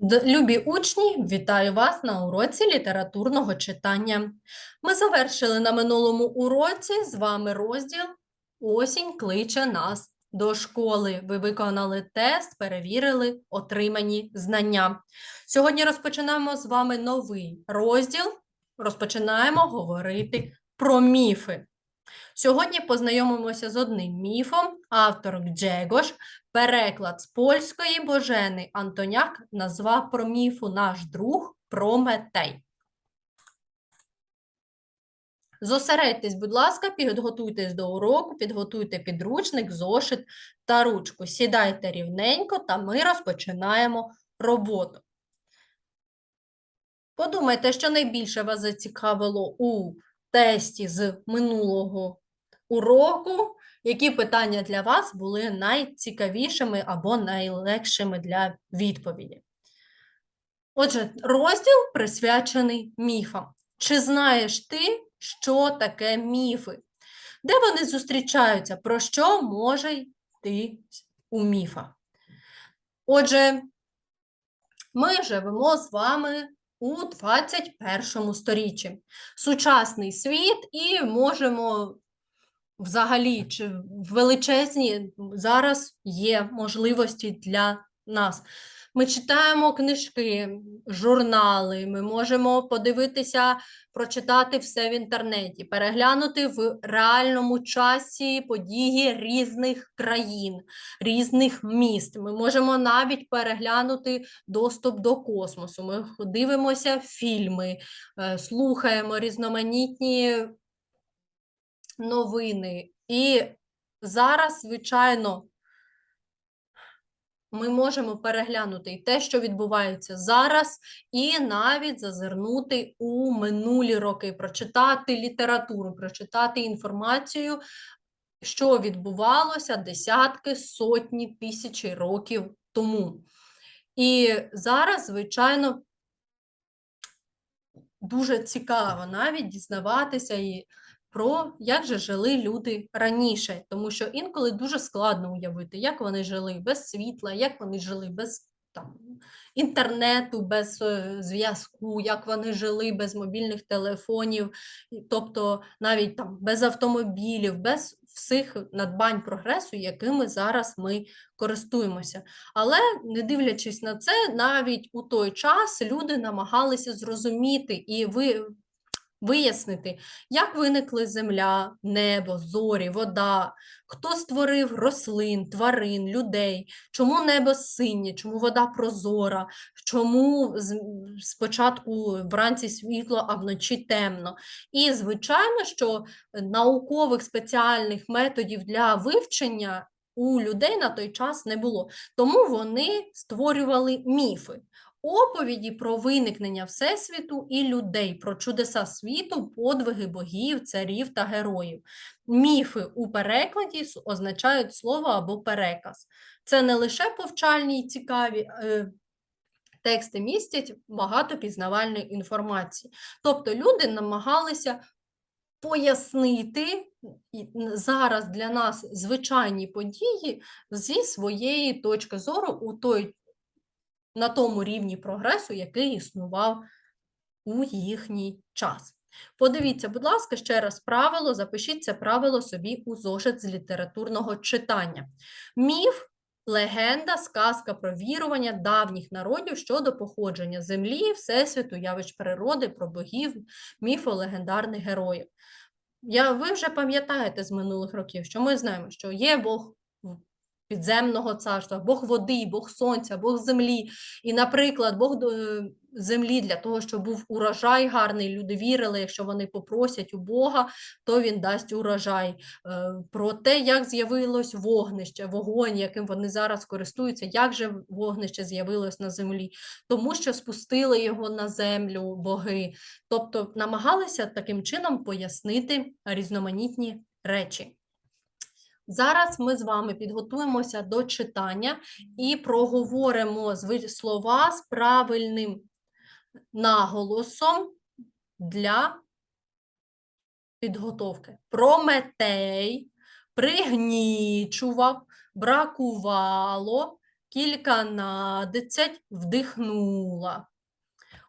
Любі учні, вітаю вас на уроці літературного читання. Ми завершили на минулому уроці з вами розділ Осінь кличе нас до школи. Ви виконали тест, перевірили отримані знання. Сьогодні розпочинаємо з вами новий розділ. Розпочинаємо говорити про міфи. Сьогодні познайомимося з одним міфом. Автор Джегош Переклад з польської Божени Антоняк назвав про міфу наш друг Прометей. Зосередьтесь, будь ласка, підготуйтесь до уроку, підготуйте підручник, зошит та ручку. Сідайте рівненько, та ми розпочинаємо роботу. Подумайте, що найбільше вас зацікавило у тесті з минулого уроку, які питання для вас були найцікавішими або найлегшими для відповіді. Отже, розділ присвячений міфам. Чи знаєш ти, що таке міфи? Де вони зустрічаються? Про що може йти у міфах? Отже, ми живемо з вами у 21 сторіччі. Сучасний світ і можемо взагалі чи величезні зараз є можливості для нас. Ми читаємо книжки, журнали, ми можемо подивитися, прочитати все в інтернеті, переглянути в реальному часі події різних країн, різних міст. Ми можемо навіть переглянути доступ до космосу. Ми дивимося фільми, е, слухаємо різноманітні новини. І зараз, звичайно, ми можемо переглянути і те, що відбувається зараз, і навіть зазирнути у минулі роки, прочитати літературу, прочитати інформацію, що відбувалося десятки, сотні, тисячі років тому. І зараз, звичайно, дуже цікаво навіть дізнаватися і про як же жили люди раніше, тому що інколи дуже складно уявити, як вони жили без світла, як вони жили без там, інтернету, без е, зв'язку, як вони жили без мобільних телефонів, тобто навіть там без автомобілів, без всіх надбань прогресу, якими зараз ми користуємося. Але не дивлячись на це, навіть у той час люди намагалися зрозуміти і ви. Вияснити, як виникли земля, небо, зорі, вода, хто створив рослин, тварин, людей, чому небо синє, чому вода прозора, чому спочатку вранці світло, а вночі темно. І, звичайно, що наукових спеціальних методів для вивчення у людей на той час не було. Тому вони створювали міфи. Оповіді про виникнення Всесвіту і людей, про чудеса світу, подвиги богів, царів та героїв. Міфи у перекладі означають слово або переказ. Це не лише повчальні й цікаві е, тексти містять багато пізнавальної інформації. Тобто люди намагалися пояснити зараз для нас звичайні події зі своєї точки зору у той на тому рівні прогресу, який існував у їхній час. Подивіться, будь ласка, ще раз правило, запишіть це правило собі у зошит з літературного читання. Міф, легенда, сказка про вірування давніх народів щодо походження землі, всесвіту, явищ природи, про богів, міфо-легендарних героїв. Я, ви вже пам'ятаєте з минулих років, що ми знаємо, що є Бог підземного царства, Бог води, Бог сонця, Бог землі. І, наприклад, Бог е, землі для того, щоб був урожай гарний, люди вірили, якщо вони попросять у Бога, то він дасть урожай. Е, Про те, як з'явилось вогнище, вогонь, яким вони зараз користуються, як же вогнище з'явилось на землі, тому що спустили його на землю боги. Тобто намагалися таким чином пояснити різноманітні речі. Зараз ми з вами підготуємося до читання і проговоримо слова з правильним наголосом для підготовки. Прометей пригнічував, бракувало, кільканадцять вдихнула.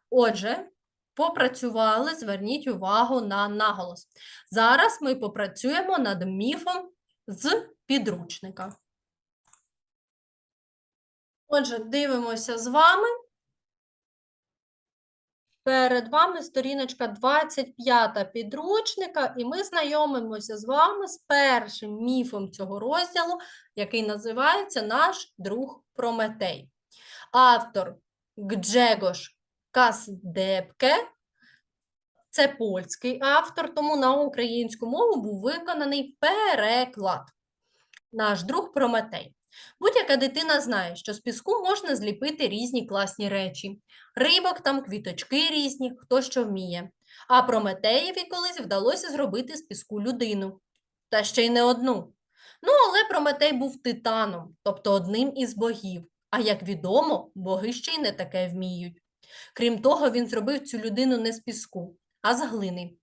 Отже, попрацювали, зверніть увагу на наголос. Зараз ми попрацюємо над міфом з підручника. Отже, дивимося з вами. Перед вами сторіночка 25 підручника, і ми знайомимося з вами з першим міфом цього розділу, який називається Наш друг Прометей. Автор Гджегош Касдепке. Це польський автор, тому на українську мову був виконаний переклад. Наш друг Прометей. Будь-яка дитина знає, що з піску можна зліпити різні класні речі. Рибок там, квіточки різні, хто що вміє. А Прометеєві колись вдалося зробити з піску людину. Та ще й не одну. Ну, але Прометей був титаном, тобто одним із богів. А як відомо, боги ще й не таке вміють. Крім того, він зробив цю людину не з піску, а з глини.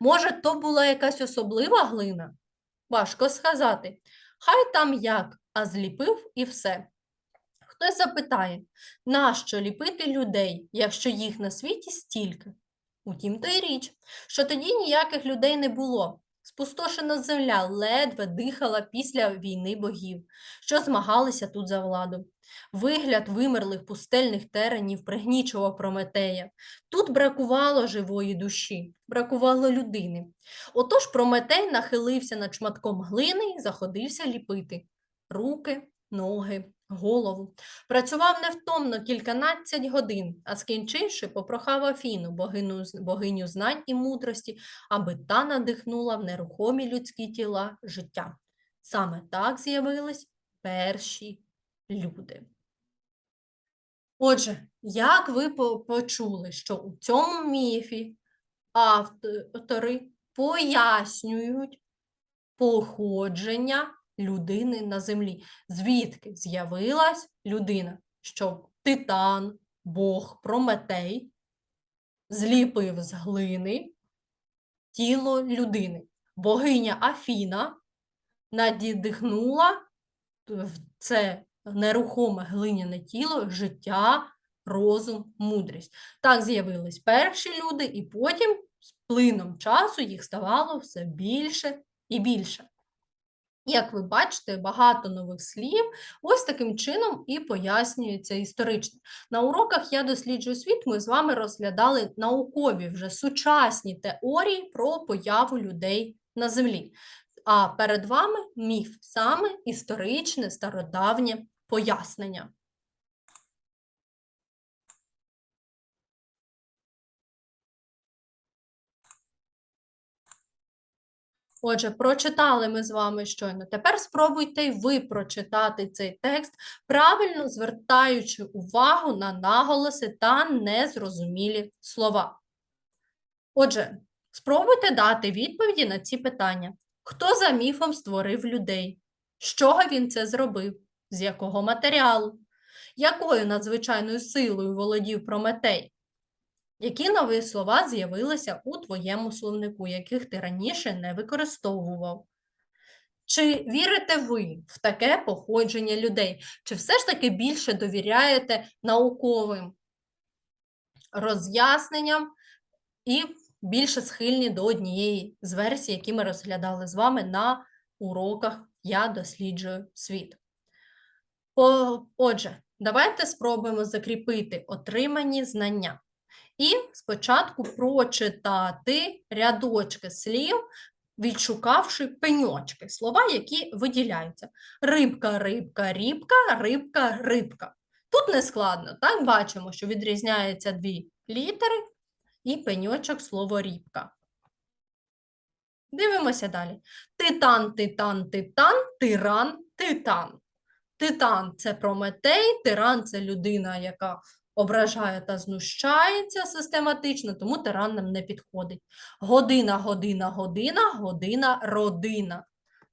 Може, то була якась особлива глина? Важко сказати. Хай там як, а зліпив і все. Хтось запитає, нащо ліпити людей, якщо їх на світі стільки? Утім, то й річ, що тоді ніяких людей не було. Спустошена земля ледве дихала після війни богів, що змагалися тут за владу. Вигляд вимерлих пустельних теренів пригнічував Прометея. Тут бракувало живої душі, бракувало людини. Отож Прометей нахилився над шматком глини і заходився ліпити руки, ноги, голову. Працював невтомно кільканадцять годин, а скінчивши, попрохав Афіну, богиню, богиню знань і мудрості, аби та надихнула в нерухомі людські тіла життя. Саме так з'явились перші люди. Отже, як ви почули, що у цьому міфі автори пояснюють походження людини на землі. Звідки з'явилась людина? Що титан, Бог, Прометей зліпив з глини тіло людини. Богиня Афіна надідихнула в це нерухоме глиняне тіло життя, розум, мудрість. Так з'явились перші люди, і потім з плином часу їх ставало все більше і більше. Як ви бачите, багато нових слів ось таким чином і пояснюється історично. На уроках я досліджую світ. Ми з вами розглядали наукові вже сучасні теорії про появу людей на землі. А перед вами міф, саме історичне стародавнє пояснення. Отже, прочитали ми з вами щойно. Тепер спробуйте й ви прочитати цей текст, правильно звертаючи увагу на наголоси та незрозумілі слова. Отже, спробуйте дати відповіді на ці питання. Хто за міфом створив людей? З чого він це зробив? З якого матеріалу? Якою надзвичайною силою володів Прометей? Які нові слова з'явилися у твоєму словнику, яких ти раніше не використовував? Чи вірите ви в таке походження людей? Чи все ж таки більше довіряєте науковим роз'ясненням і більше схильні до однієї з версій, які ми розглядали з вами на уроках Я досліджую світ? Отже, давайте спробуємо закріпити отримані знання. І спочатку прочитати рядочки слів, відшукавши пеньочки, слова, які виділяються. Рибка, рибка, рібка, рибка, рибка. Тут не складно, так? Бачимо, що відрізняються дві літери і пеньочок слово рібка. Дивимося далі. Титан, титан, титан, тиран, титан. Титан це Прометей, тиран це людина, яка ображає та знущається систематично, тому тиран нам не підходить. Година, година, година, година, родина.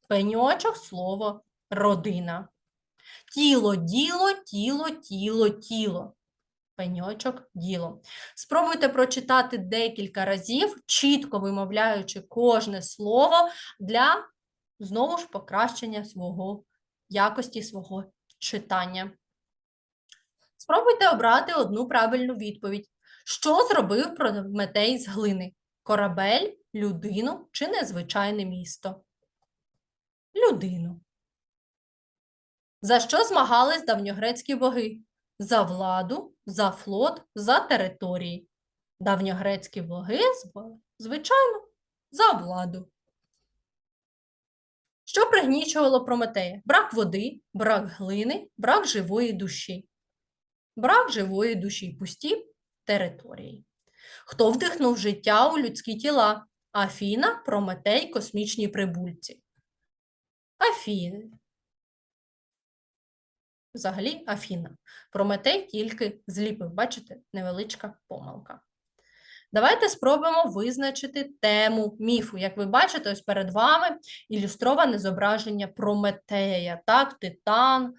Пеньочок слово родина. Тіло, діло, тіло, тіло, тіло. Пеньочок діло. Спробуйте прочитати декілька разів, чітко вимовляючи кожне слово для знову ж покращення свого якості свого читання. Спробуйте обрати одну правильну відповідь. Що зробив Прометей з глини? Корабель, людину чи незвичайне місто? Людину. За що змагались давньогрецькі боги? За владу, за флот, за території. Давньогрецькі боги, звичайно, за владу. Що пригнічувало Прометея? Брак води, брак глини, брак живої душі. Брак живої душі, пусті території. Хто вдихнув життя у людські тіла? Афіна, Прометей, космічні прибульці. Афіни. Взагалі Афіна. Прометей тільки зліпив. Бачите, невеличка помилка. Давайте спробуємо визначити тему міфу. Як ви бачите, ось перед вами ілюстроване зображення Прометея. Так, титан,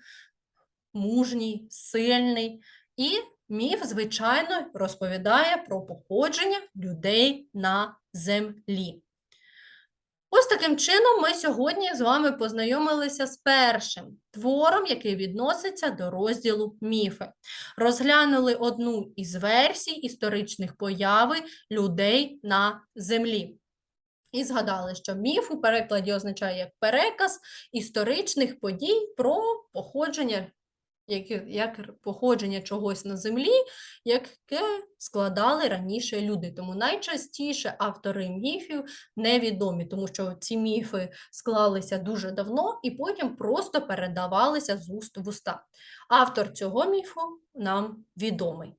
мужній, сильний. І міф, звичайно, розповідає про походження людей на землі. Ось таким чином ми сьогодні з вами познайомилися з першим твором, який відноситься до розділу міфи. Розглянули одну із версій історичних появи людей на землі. І згадали, що міф у перекладі означає як переказ історичних подій про походження, які, як походження чогось на землі, яке складали раніше люди. Тому найчастіше автори міфів невідомі, тому що ці міфи склалися дуже давно і потім просто передавалися з уст в уста. Автор цього міфу нам відомий.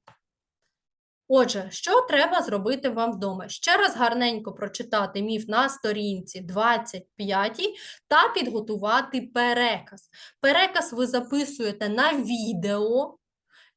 Отже, що треба зробити вам вдома? Ще раз гарненько прочитати міф на сторінці 25 та підготувати переказ. Переказ ви записуєте на відео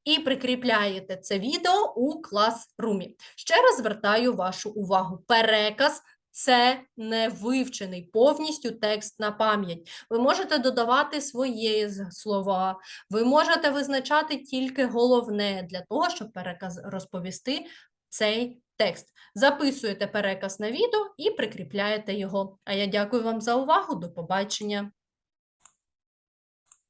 і прикріпляєте це відео у класрумі. Ще раз звертаю вашу увагу. Переказ це не вивчений повністю текст на пам'ять. Ви можете додавати свої слова, ви можете визначати тільки головне для того, щоб переказ розповісти цей текст. Записуєте переказ на відео і прикріпляєте його. А я дякую вам за увагу. До побачення.